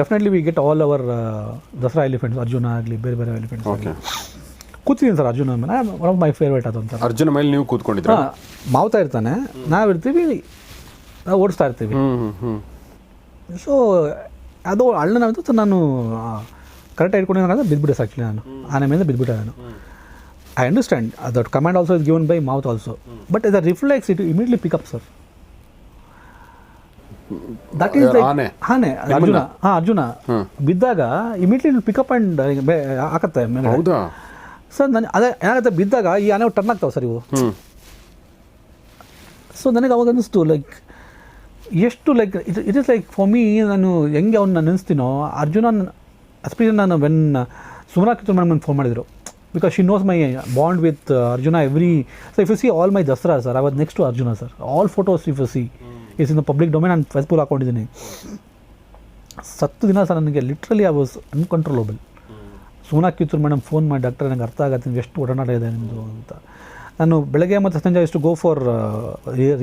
Definitely we get all our Dasara elephants Arjuna ಆಗಲಿ ಬೇರೆ ಬೇರೆ ಎಲಿಫೆಂಟ್ಸ್ ಓಕೆ ಕೂತಿದ್ದೀನಿ ಸರ್ ಅರ್ಜುನ ಮೇಲೆ. ಒನ್ ಆಫ್ ಮೈ ಫೇವ್ರೇಟ್ ಅದಂತ ಅರ್ಜುನ ಮೇಲೆ ನೀವು ಕೂತ್ಕೊಂಡಿದ್ರೆ ಮಾವ್ತಾ ಇರ್ತಾನೆ. ನಾವಿರ್ತೀವಿ ನಾವು ಓಡಿಸ್ತಾ ಇರ್ತೀವಿ. ಸೊ ಅದು ಅಣ್ಣನಾಯ್ತು ನಾನು ಕರೆಕ್ಟ್ ಇಟ್ಕೊಂಡಿದ್ದಾಗ ಬಿದ್ದುಬಿಟ್ಟೆ ಆ್ಯಕ್ಚುಲಿ ನಾನು. ಆನೆ ಮೇಲೆ ಬಿದ್ದುಬಿಟ್ಟೆ ನಾನು. I understand that command also is given by mouth also but is a reflex it immediately pick up sir that is like ಆನೆ? ಅರ್ಜುನ. ಹಾ ಅರ್ಜುನ. ಬಿದ್ದಾಗ ಇಮಿಡಿಯೇಟ್ಲಿ ಪಿಕಪ್ ಅಂಡ್ ಹಾಕತ್ತೆ ಹೌದಾ? ಸರ್ ನಾನು ಅದೇ ಏನಾಗುತ್ತೆ ಬಿದ್ದಾಗ ಈ ಆನೆ ಟರ್ನ್ ಆಗ್ತಾವೆ ಸರ್ ಇವು. ಸೊ ನನಗೆ ಅವಾಗ ಅನ್ನಿಸ್ತು ಲೈಕ್ ಎಷ್ಟು like it it is like for me ನಾನು ಹೆಂಗೆ ಅವ್ನು ನೆನೆಸ್ತೀನೋ ಅರ್ಜುನ ಎಸ್ಪೆಷಲಿ ನಾನು ವೆನ್ ಸುಮರಾ ಕಿತ್ತೂರ್ ಮೇಡಮ್ ನನಗೆ ಫೋನ್ ಮಾಡಿದರು. Because she knows my bond with Arjuna every so if you see all my Dasara sir ಅವತ್ತು next next to Arjuna sir all photos if you see is in the public domain ನಾನು Facebook ಹಾಕೊಂಡಿದ್ದೀನಿ. ಸತ್ತು ದಿನ sir ನನಗೆ literally I was uncontrollable Sona Kittur madam phone ಮಾಡಿ doctor ನನಗೆ ಅರ್ಥ ಆಗತ್ತೆ ನಿಮ್ಗೆ ಎಷ್ಟು ಒಡನಾಟ ಇದೆ ನಿಮ್ಮದು ಅಂತ. ನಾನು ಬೆಳಗ್ಗೆ ಮತ್ತು ಸಂಜೆ ಇಷ್ಟು ಗೋ ಫಾರ್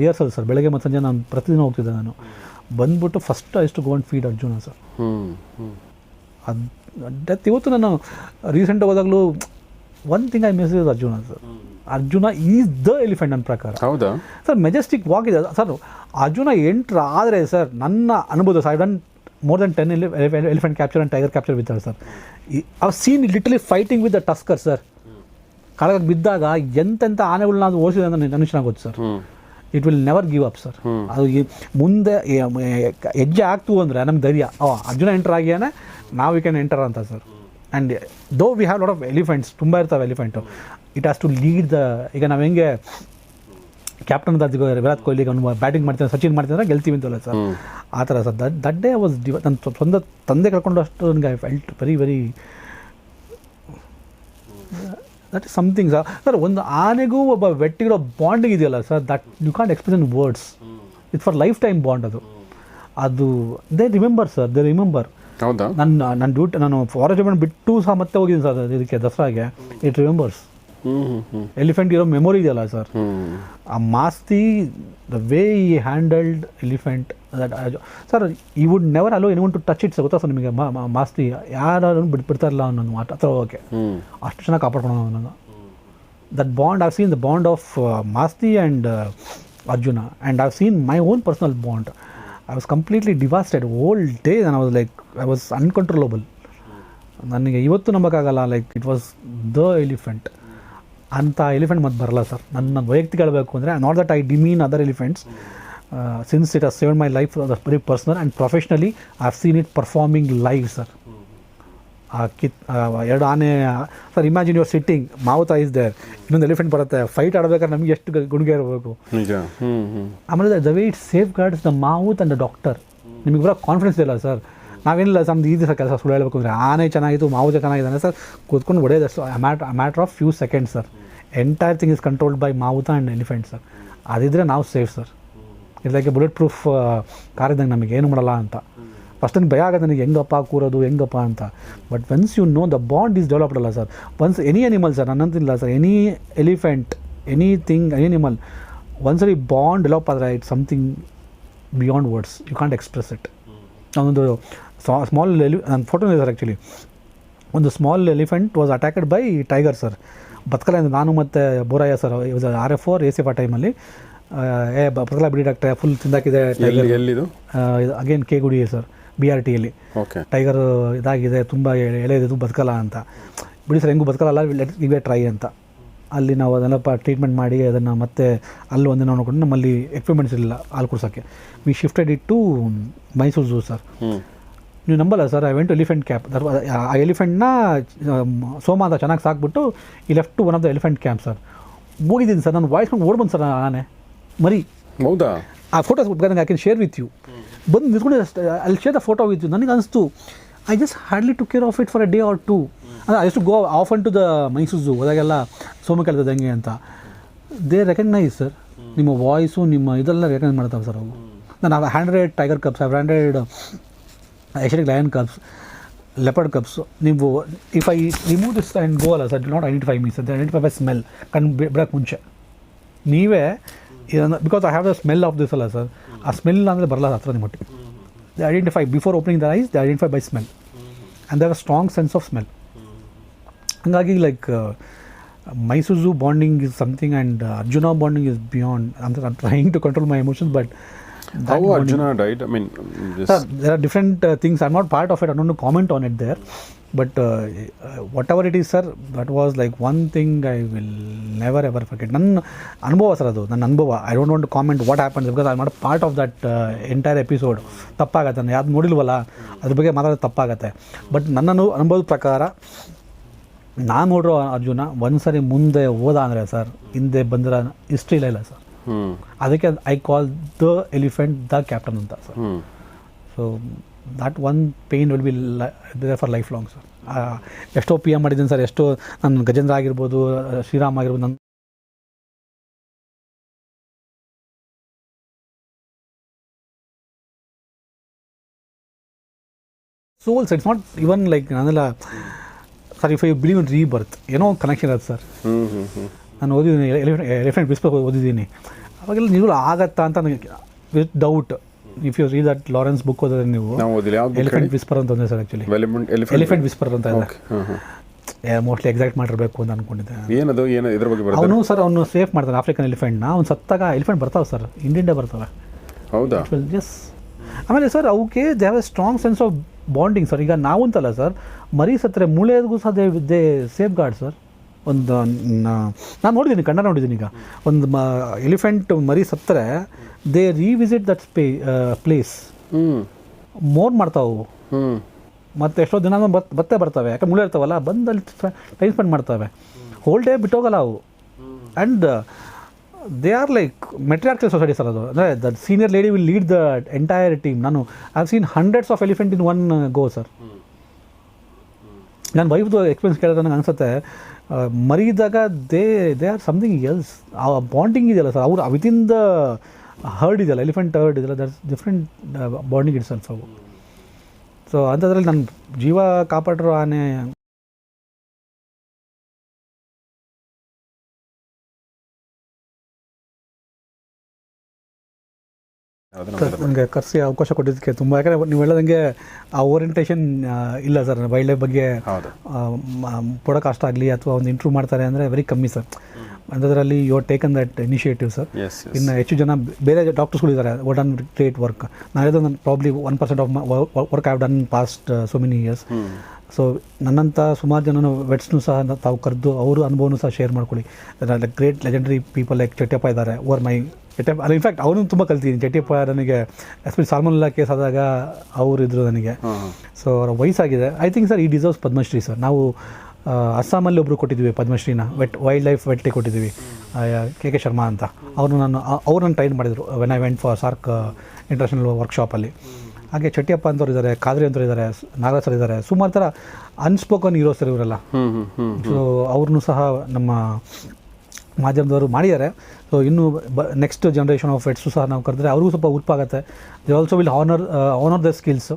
ರಿಹರ್ಸಲ್ ಸರ್. ಬೆಳಗ್ಗೆ ಮತ್ತು ಸಂಜೆ ನಾನು ಪ್ರತಿದಿನ ಹೋಗ್ತಿದ್ದೆ ನಾನು. ಬಂದ್ಬಿಟ್ಟು ಫಸ್ಟ್ ಇಷ್ಟು go and feed Arjuna sir. ಅದು ಡೆತ್ ಇವತ್ತು ನಾನು recent ಹೋದಾಗಲೂ one thing I miss is Arjuna sir. Arjuna is the elephant ನನ್ನ ಪ್ರಕಾರ. ಹೌದಾ? ಸರ್ ಮೆಜೆಸ್ಟಿಕ್ ವಾಕ್ ಇದೆ. ಸರ್ ಅರ್ಜುನ ಎಂಟ್ರ ಆದರೆ ಸರ್ ನನ್ನ ಅನುಭವ sir I done more then ten elephant capture and tiger capture ಬಿದ್ದಾರೆ sir ಆ scene literally fighting with the tusker sir ಕಳಗಕ್ಕೆ ಬಿದ್ದಾಗ ಎಂತೆಂಥ ಆನೆಗಳನ್ನ ಅದು ಓಡಿಸಿದೆ ಅಂತ ನನಗೆ sir it will never give up sir ಅದು ಮುಂದೆ ಹೆಜ್ಜೆ ಆಗ್ತು ಅಂದರೆ ನಮ್ಗೆ ಧೈರ್ಯ. ಓ ಅರ್ಜುನ ಎಂಟರ್ ಆಗಿಯೇ ನಾವು ವಿ ಕ್ಯಾನ್ ಎಂಟರ್ ಅಂತ sir and though we have lot of elephants ತುಂಬ ಇರ್ತವೆ elephant it has to lead the ಈಗ ನಾವು ಹೆಂಗೆ ಕ್ಯಾಪ್ಟನ್ ವಿರಾಟ್ ಕೊಹ್ಲಿ ಅವ್ನು ಬ್ಯಾಟಿಂಗ್ ಮಾಡ್ತೀನಿ ಸಚಿನ್ ಮಾಡ್ತೀನಿ ಅಂದ್ರೆ ಗೆಲ್ತೀವಿ ಅಂತಲ್ಲ ಸರ್ ಆ ಥರ sir that that day was ಡಿವ ನನ್ನ ಸ್ವ- ಸ್ವಂತ ತಂದೆ ಕಳ್ಕೊಂಡು ಅಷ್ಟು ನನಗೆ I felt very very that is something sir sir ಒಂದು ಆನೆಗೂ ಒಬ್ಬ ವೆಟ್ಟಿಗಿರೋ ಬಾಂಡಿಂಗ್ ಇದೆಯಲ್ಲ sir that you can't express in words it for lifetime bond ಅದು. ಅದು they remember sir they remember ಹೌದಾ? ನನ್ನ ನನ್ನ ಡ್ಯೂಟಿ ನಾನು ಫಾರೆಸ್ಟ್ ಡಿಪಾರ್ಟ್ಮೆಂಟ್ ಬಿಟ್ಟು ಸಹ ಮತ್ತೆ ಹೋಗಿದ್ದೀನಿ ಸರ್ ಇದಕ್ಕೆ ದಸರಾಗೆ. ಇಟ್ ರಿಮೆಂಬರ್ಸ್ ಎಲಿಫೆಂಟ್ ಇರೋ ಮೆಮೊರಿ ಇದೆಯಲ್ಲ ಸರ್? ಆ Masti the way he handled elephant that sir he would never allow any to touch it sir, ಗೊತ್ತಾ ಸರ್ ನಿಮಗೆ? ಮಾಸ್ತಿ ಯಾರು ಬಿಟ್ಟು ಬಿಡ್ತಾರಲ್ಲ ಅನ್ನೋದು ಮಾತು ಹತ್ರ ಓಕೆ ಅಷ್ಟು ಚೆನ್ನಾಗಿ ಕಾಪಾಡ್ಕೊಂಡು ಅನ್ನೋದು. That bond I've seen the bond of Masti and Arjuna. And I've seen my own personal bond I was completely devastated old day ನಾನು was like I was uncontrollable ನನಗೆ ಇವತ್ತು ನಂಬಕ್ಕಾಗಲ್ಲ like it was the elephant ಅಂಥ elephant ಮತ್ತು ಬರಲ್ಲ sir ನನ್ನ ವೈಯಕ್ತಿಕ ಹೇಳಬೇಕು ಅಂದರೆ not that I demean other elephants since it has save my life very personal and professionally I have seen it performing live sir ಆ ಕಿತ್ ಎರಡು ಆನೆ ಸರ್ ಇಮ್ಯಾಜಿನ್ ಯುವರ್ ಸಿಟ್ಟಿಂಗ್ ಮಾವುತ ಇಸ್ ದೇರ್ ಇನ್ನೊಂದು ಎಲಿಫೆಂಟ್ ಬರುತ್ತೆ ಫೈಟ್ ಆಡಬೇಕಾದ್ರೆ ನಮಗೆ ಎಷ್ಟು ಗುಣಗೆ ಇರಬೇಕು. ಆಮೇಲೆ the way it safeguards the mahout and the doctor ನಿಮಗೆ ಬರೋ ಕಾನ್ಫಿಡೆನ್ಸ್ ಇಲ್ಲ ಸರ್ ನಾವೇನಿಲ್ಲ ನಮ್ದು ಈಸಿ ಸರ್ ಕೆಲಸ, ಸುಳ್ಳು ಹೇಳಬೇಕು ಅಂದರೆ. ಆನೆ ಚೆನ್ನಾಗಿತ್ತು ಮಾವುಜ ಚೆನ್ನಾಗಿದ್ದಾನೆ ಸರ್. ಕೂತ್ಕೊಂಡು ಹೊಡೆಯೋದಷ್ಟು matter of few seconds sir. Entire thing is controlled by ಮಾವುತ and elephant sir. ಅದಿದ್ದರೆ ನಾವು ಸೇಫ್ ಸರ್. ಇದಕ್ಕೆ ಬುಲೆಟ್ ಪ್ರೂಫ್ ಕಾರ್ ಇದ್ದಂಗೆ ನಮಗೆ, ಏನು ಮಾಡಲ್ಲ ಅಂತ. ಫಸ್ಟ್ ಭಯ ಆಗುತ್ತೆ ನನಗೆ ಹೆಂಗಪ್ಪ ಕೂರೋದು, ಹೆಂಗಪ್ಪ ಅಂತ. But once you know the bond is developed ಅಲ್ಲ sir. Once any animal sir, ನನ್ನಂತಿಲ್ಲ sir any elephant anything animal ಒಂದ್ಸರಿ ಬಾಂಡ್ ಡೆವಲಪ್ ಆದರೆ it something beyond words you can't express it ನಾನೊಂದು ಸ್ಮಾಲ್ ಎಲಿ ನನ್ನ ಫೋಟೋ ಇದೆ ಸರ್ ಆ್ಯಕ್ಚುಲಿ ಒಂದು small elephant was attacked by tiger sir ಬತ್ಕಲ ನಾನು ಮತ್ತು Boraiah sir R F or A C ಆ ಟೈಮಲ್ಲಿ ಏ ಬತ್ಕಲ ಬಿಡಿ ಡಾಕ್ಟ್ರೆ full ತಿಂದಾಕಿದೆ again K Gudi sir B R ಟಿಯಲ್ಲಿ tiger ಇದಾಗಿದೆ ತುಂಬ ಎಳೆದಿದ್ದು ಬದುಕಲ್ಲ ಅಂತ. ಬಿಡಿ ಸರ್ ಹೆಂಗೂ ಬದುಕಲ್ಲ ಲೆಟ್ ಇವೇ ಟ್ರೈ ಅಂತ. ಅಲ್ಲಿ ನಾವು ಅದನ್ನೆಲ್ಲಪ್ಪ ಟ್ರೀಟ್ಮೆಂಟ್ ಮಾಡಿ ಅದನ್ನು ಮತ್ತೆ ಅಲ್ಲಿ ಒಂದಿನ ನೋಡ್ಕೊಂಡು ನಮ್ಮಲ್ಲಿ ಎಕ್ವಿಪ್ಮೆಂಟ್ಸ್ ಇರಲಿಲ್ಲ ಹಾಲು ಕುಡ್ಸೋಕ್ಕೆ. We shifted it to Mysuru zoo sir ನೀವು ನಂಬಲ್ಲ sir I went elephant camp ಆ ಎಲಿಫೆಂಟ್ನ ಸೋಮ ಅಂತ ಚೆನ್ನಾಗಿ ಸಾಕ್ಬಿಟ್ಟು he left to one of the elephant camp sir ಹೋಗಿದ್ದೀನಿ ಸರ್ ನಾನು ವಾಯ್ಸ್ಕೊಂಡು ಓಡ್ಬಂದು ಸರ್ ಆನೆ ಮರಿ. ಹೌದಾ? ಆ ಫೋಟೋಸ್ ನನಗೆ I can share with you ಬಂದು ನಿಂತ್ಕೊಂಡು ಅಲ್ಲಿ share the photo with you ನನಗೆ ಅನಿಸ್ತು I just hardly to care of it for a day or two ಅಂದರೆ I to go off on to the Mysuru zoo ಹೋದಾಗೆಲ್ಲ ಸೋಮ ಕೇಳ್ತದೆ ಹೆಂಗೆ ಅಂತ. ದೇ ರೆಕಗ್ನೈಸ್ ಸರ್ ನಿಮ್ಮ ವಾಯ್ಸು ನಿಮ್ಮ ಇದೆಲ್ಲ ರೆಕಗ್ನೈಸ್ ಮಾಡ್ತಾವೆ ಸರ್ ಅವು ನಾನು hundred tiger cubs hundred Asiatic lion cubs leopard cubs ನೀವು if I remove this and go ಅಲ್ಲ sir the not identify me sir identify by smell ಕಣ್ಣು ಬಿಡೋಕ್ಕೆ ಮುಂಚೆ ನೀವೇ ಇದನ್ನು because I have the smell of this ಅಲ್ಲ sir ಆ smell ಅಂದರೆ ಬರಲ್ಲ ಹತ್ರ ನಿಮ್ಮ ಒಟ್ಟಿಗೆ they identify before opening the eyes they identify by smell and they are strong sense of smell ಹಂಗಾಗಿ like Mysuru bonding is something and Arjuna bonding is beyond ಅಂದ್ರೆ I'm trying to control my emotions but how Arjuna diet I mean Sir, there are different uh, things. I'm not part of it. I don't want to comment on it there. But uh, uh, whatever it is, sir, that was like one thing I will never ever forget. ನನ್ನ ಅನುಭವ sir ಅದು. ನನ್ನ ಅನುಭವ I don't want comment what happens because I not part of that entire episode ತಪ್ಪಾಗತ್ತೆ. ನಾನು ಯಾವ್ದು ನೋಡಿಲ್ವಲ್ಲ? ಅದ್ರ ಬಗ್ಗೆ ಮಾತಾಡೋದು ತಪ್ಪಾಗತ್ತೆ. ಬಟ್ ನನ್ನ ಅನುಭವದ ಪ್ರಕಾರ ನಾನು ನೋಡಿರೋ ಅರ್ಜುನ ಒಂದು ಸರಿ ಮುಂದೆ ಹೋದ ಅಂದರೆ ಸರ್ ಹಿಂದೆ ಬಂದಿರೋ ಹಿಸ್ಟ್ರಿ ಇಲ್ಲ ಇಲ್ಲ ಸರ್ ಹ್ಮ್ ಅದಕ್ಕೆ I call the elephant the captain ಅಂತ sir so that one pain will be for life long sir ಎಷ್ಟೋ ಪಿ ಎಂ ಮಾಡಿದ್ದೀನಿ ಸರ್ ಎಷ್ಟೋ ನನ್ನ ಗಜೇಂದ್ರ ಆಗಿರ್ಬೋದು ಶ್ರೀರಾಮ್ ಆಗಿರ್ಬೋದು ನನ್ನ souls it's not even like ನಾನೆಲ್ಲ sir if I believe in rebirth ಏನೋ ಕನೆಕ್ಷನ್ ಇರುತ್ತೆ ಸರ್ ನಾನು ಓದಿದ್ದೀನಿ ಎಲಿಫೆಂಟ್ ವಿಸ್ಪರ್ ಓದಿದ್ದೀನಿ. ಅವಾಗೆಲ್ಲ ನೀವು ಆಗತ್ತಾ ಅಂತ ನನಗೆ with doubt if you read that Lawrence book ಓದಿದ್ರೆ ನೀವು ಎಲಿಫೆಂಟ್ ವಿಸ್ಪರ್ ಅಂತ ಒಂದೇ ಸರ್ ಆ್ಯಕ್ಚುಲಿ ಎಲಿಫೆಂಟ್ ವಿಸ್ಪರ್ ಅಂತ ಇದೆ. ಮೋಸ್ಟ್ಲಿ ಎಕ್ಸಾಕ್ಟ್ ಮಾಡಿರಬೇಕು ಅಂತ ಅನ್ಕೊಂಡಿದ್ದೆ ಏನದು ಏನು ಇದ್ರ ಬಗ್ಗೆ ಅವನು ಸರ್ ಅವನು ಸೇಫ್ ಮಾಡ್ತಾನೆ ಆಫ್ರಿಕನ್ ಎಲಿಫೆಂಟ್ನ ಅವ್ನು ಸತ್ತಾಗ ಎಲಿಫೆಂಟ್ ಬರ್ತಾವೆ ಸರ್ ಇಂಡಿಯನ್ಡೇ ಬರ್ತಾವೆ. ಹೌದಾ? ಎಸ್ ಆಮೇಲೆ ಸರ್ ಅವಕ್ಕೆ they have a strong sense of bonding sir ಈಗ ನಾವು ಅಂತಲ್ಲ ಸರ್ ಮರಿ ಸತ್ತರೆ ಮೂಳೆಗೂ ಸಹ they they safeguard sir ಒಂದು ನಾನು ನೋಡಿದ್ದೀನಿ ಕನ್ನಡ ನೋಡಿದ್ದೀನಿ ಈಗ. ಒಂದು ಮ ಎಲಿಫೆಂಟ್ ಮರಿ ಸತ್ತರೆ ದೇ ರೀವಿಸಿಟ್ ದಟ್ ಸ್ಪೇ ಪ್ಲೇಸ್ ಮೋರ್ ಮಾಡ್ತಾವು ಮತ್ತು ಎಷ್ಟೋ ದಿನ ಬತ್ ಬತ್ತೆ ಬರ್ತವೆ. ಯಾಕೆ ಮುಳ್ಳು ಇರ್ತಾವಲ್ಲ ಬಂದು ಅಲ್ಲಿ ಟೈಮ್ ಸ್ಪೆಂಡ್ ಮಾಡ್ತವೆ. ಹೋಲ್ ಡೇ ಬಿಟ್ಟೋಗಲ್ಲ ಅವು. And they are like matriarchal society sir ಅದು. ಅಂದರೆ the senior lady will lead the entire team ನಾನು I seen hundreds of elephant in one go sir ನನ್ನ ವೈಫ್ದು ಎಕ್ಸ್ಪೀರಿಯನ್ಸ್ ಕೇಳಿದ್ರೆ ನನಗೆ ಅನಿಸುತ್ತೆ ಮರಿದಾಗ they they are something else ಆ ಬಾಂಡಿಂಗ್ ಇದೆಯಲ್ಲ ಸರ್ ಅವ್ರು ವಿತಿನ್ ದ ಹರ್ಡ್ ಇದೆಯಲ್ಲ ಎಲಿಫೆಂಟ್ ಹರ್ಡ್ ಇದೆಯಲ್ಲ that's different bonding itself ಅವು. ಸೊ ಅಂಥದ್ರಲ್ಲಿ ನನ್ನ ಜೀವ ಕಾಪಾಡಿರೋ ಆನೆ ನನಗೆ ಕರೆಸಿ ಅವಕಾಶ ಕೊಟ್ಟಿದ್ದಕ್ಕೆ ತುಂಬ ಯಾಕಂದರೆ ನೀವು ಹೇಳೋದಂಗೆ ಆ ಓರಿಯಂಟೇಷನ್ ಇಲ್ಲ ಸರ್ ವೈಲ್ಡ್ ಲೈಫ್ ಬಗ್ಗೆ ಪೊಡಕಾಸ್ಟ್ ಆಗಲಿ ಅಥವಾ ಒಂದು ಇಂಟ್ರೂವ್ ಮಾಡ್ತಾರೆ ಅಂದರೆ ವೆರಿ ಕಮ್ಮಿ ಸರ್. ಅಂಥದ್ರಲ್ಲಿ you are taken that initiative sir. ಇನ್ನು ಹೆಚ್ಚು ಜನ ಬೇರೆ ಡಾಕ್ಟರ್ಸ್ಗಳು ಇದ್ದಾರೆ ವಟ್ ಆನ್ ಗ್ರೇಟ್ ವರ್ಕ್ ನಾನು ನಾನು probably one percent of work have done past so many years so ನನ್ನಂಥ ಸುಮಾರು ಜನನು ವೆಟ್ಸ್ನು ಸಹ ತಾವು ಕರೆದು ಅವರು ಅನುಭವನೂ ಸಹ ಶೇರ್ ಮಾಡ್ಕೊಳ್ಳಿ. Great legendary people like Chatyappa ಇದ್ದಾರೆ ಓವರ್ ಮೈ ಅಲ್ಲಿ ಇನ್ಫ್ಯಾಕ್ಟ್ ಅವನು ತುಂಬ ಕಲ್ತಿದ್ದೀನಿ. ಜಟಿಯಪ್ಪ ನನಗೆ ಎಸ್ಪೆಷಲಿ ಸಾಲ್ಮನ್ಲಾ ಕೇಸ್ ಆದಾಗ ಅವ್ರು ಇದ್ದರು ನನಗೆ. ಸೊ ಅವರ ವಯಸ್ಸಾಗಿದೆ. ಐ ಥಿಂಕ್ ಸರ್ ಈ ಡಿಸರ್ವ್ಸ್ ಪದ್ಮಶ್ರೀ ಸರ್ ನಾವು ಅಸ್ಸಾಮಲ್ಲಿ ಒಬ್ಬರು ಕೊಟ್ಟಿದ್ವಿ ಪದ್ಮಶ್ರೀನ ವೆಟ್ ವೈಲ್ಡ್ ಲೈಫ್ ವೆಟ್ಟಿ ಕೊಟ್ಟಿದ್ವಿ ಕೆ ಕೆ ಶರ್ಮಾ ಅಂತ. ಅವರು ನಾನು ಅವ್ರು ನನ್ನ ಟ್ರೈನ್ ಮಾಡಿದರು when I went for SAARC international ವರ್ಕ್ಶಾಪಲ್ಲಿ ಹಾಗೆ ಚಟ್ಟಿಯಪ್ಪ ಅಂತವ್ರು ಇದ್ದಾರೆ ಖಾದ್ರಿ ಅಂತವ್ರು ಇದ್ದಾರೆ ನಾಗರಾಜ್ ಸರ್ ಇದ್ದಾರೆ. ಸುಮಾರು ಥರ ಅನ್ಸ್ಪೋಕನ್ ಹೀರೋಸ್ ಸರ್ ಇವರೆಲ್ಲ. ಸೊ ಅವ್ರನ್ನೂ ಸಹ ನಮ್ಮ ಮಾಧ್ಯಮದವರು ಮಾಡಿದ್ದಾರೆ. ಸೊ ಇನ್ನೂ ಬ ನೆಕ್ಸ್ಟ್ ಜನ್ರೇಷನ್ ಆಫ್ ಎಟ್ಸು ಸಹ ನಾವು ಕರೆದ್ರೆ ಅವ್ರಿಗೂ ಸ್ವಲ್ಪ ಉಪ್ಪಾಗುತ್ತೆ they also will honour honour the skills